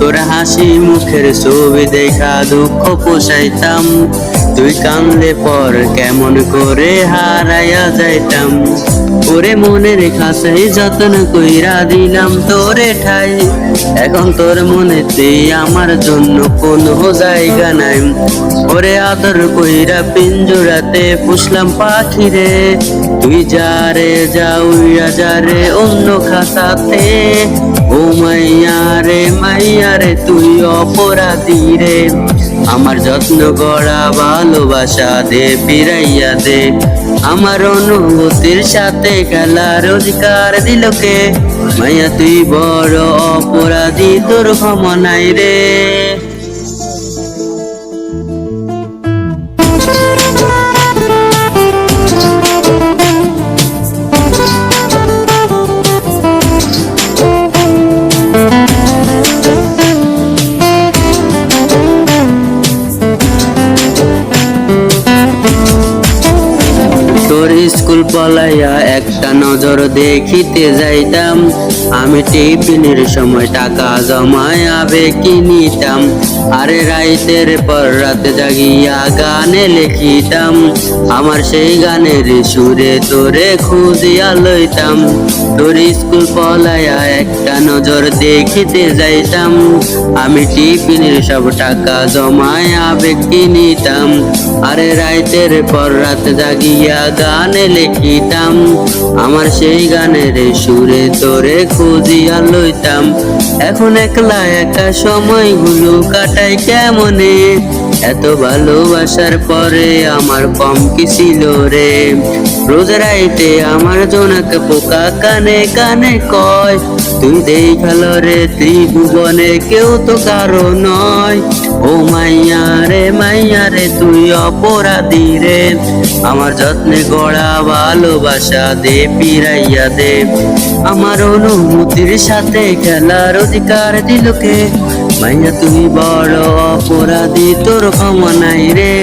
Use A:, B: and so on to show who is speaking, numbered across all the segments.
A: তোর হাসি মুখের ছবি দেখা দুঃখ পোষাইতাম। তুই কানলে পর কেমন করে হারাইয়া যাইতাম। ওরে মনের খাসাই যত্ন কইরা দিলাম তোরে ঠাই। এখন তোর মনেতে আমার জন্য কোনো জায়গা নাই। ওরে আদর কইরা পিঞ্জুরাতে পুষলাম পাখি রে তুই যারে যাউইয়া যারে অন্য খাসাতে ও মাইয়া রে মাইয়া রে, তুই অপরাধী রে। আমার যত্ন করা, ভালোবাসা দে, ফিরাইয়া দে। আমার অনুভূতির সাথে খেলার অধিকার দিলকে মাইয়া, তুই বড় অপরাধী, তোর ক্ষমা রে। পলাইয়া একটা নজর দেখিতে যাইতাম। আমি টিফিনের সময় টাকা জমায় আবে নিতাম। আরে রাইতের পর রাতে জাগিয়া গানে লিখিতাম, আমার সেই গানের সুরে তোরে খুঁজিয়া লইতাম। তোর স্কুল পলাইয়া একটা নজর দেখিতে যাইতাম, আমি টিফিনের সব টাকা জমায় আবেগ নিতাম আরে রাইতের পর রাত জাগিয়া গানে লিখিতাম, আমার সেই গানের সুরে তোরে খুঁজিয়া লইতাম। এখন একলা একা সময়গুলো কাটাই কেমনে? এত ভালোবাসার পরে আমার কম কি ছিল রে? রোজ রাইতে আমার জনক পোকা কানে কানে কয়, তুই দেখাল রে ত্রিভুবনে কেউ তো কারও নয়। ও মাইয়া রে মাইয়া রে, তুই অপরাধী রে। আমার যত্নে গড়া ভালোবাসা দে পিরাইয়া দে। আমার অনুমতির সাথে খেলার অধিকার দিলকে মাইয়া তুই বড় অপরাধী তোর ক্ষমা নাই রে।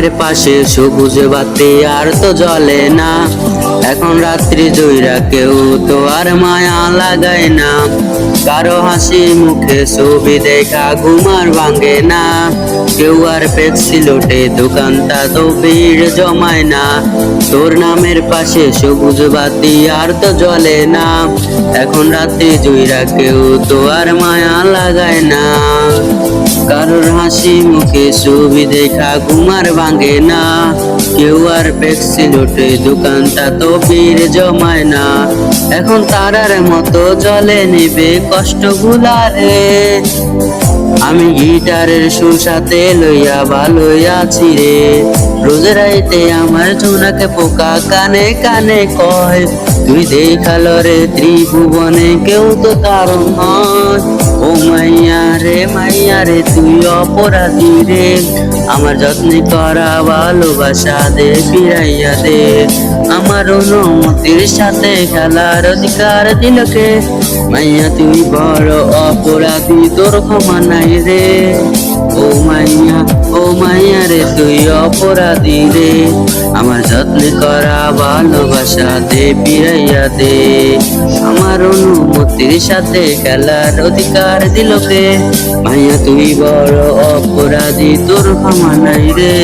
A: নামের পাশে সবুজ বাতি আর তো জ্বলে না। এখন রাত্রি জইরা কেউ তো আর মায়া লাগায় না। কারও হাসি মুখে ছবি দেখা ঘুমার ভাঙে না। কেউ আর পেপসি লোটে দোকানটা তো ভিড় জমায় না। তোর নামের পাশে সবুজ বাতি আর তো জ্বলে না। এখন রাত্রি জুইরা কেউ তো আর মায়া লাগায় না। কারোর হাসি মুখে ছবি দেখা ঘুমার ভাঙে না। কেউ আর পেক্সি লোটে, দোকানটা তো ভিড় জমায় না। এখন তারার মতো জলে নেবে কষ্ট রে। আমি গিটারের সুর সাথে লইয়া ভালোই আছি রে। রোজ রাইতে আমার জোনাকে পোকা কানে কানে কয়, তুই দেখাল রে ত্রিভুবনে কেউ তো কারণ নয় মাইয়া রে মাইয়া রে, তুই অপরাধী রে। আমার যত্নে করা ভালোবাসা দে, ফিরাইয়া দে। আমার অনুমতির সাথে খেলার অধিকার দিলকে মাইয়া, তুই বড় অপরাধী, তোর ক্ষমা নাই রে। ও মাইয়া, ও তুই অপরাধী রে। আমার যত্ন করা ভালোবাসা দে পিয়াইয়া দে। আমার অনুমতির সাথে খেলার অধিকার দিলকে মাইয়া তুই বড় অপরাধী, তোর ক্ষমা নাই রে।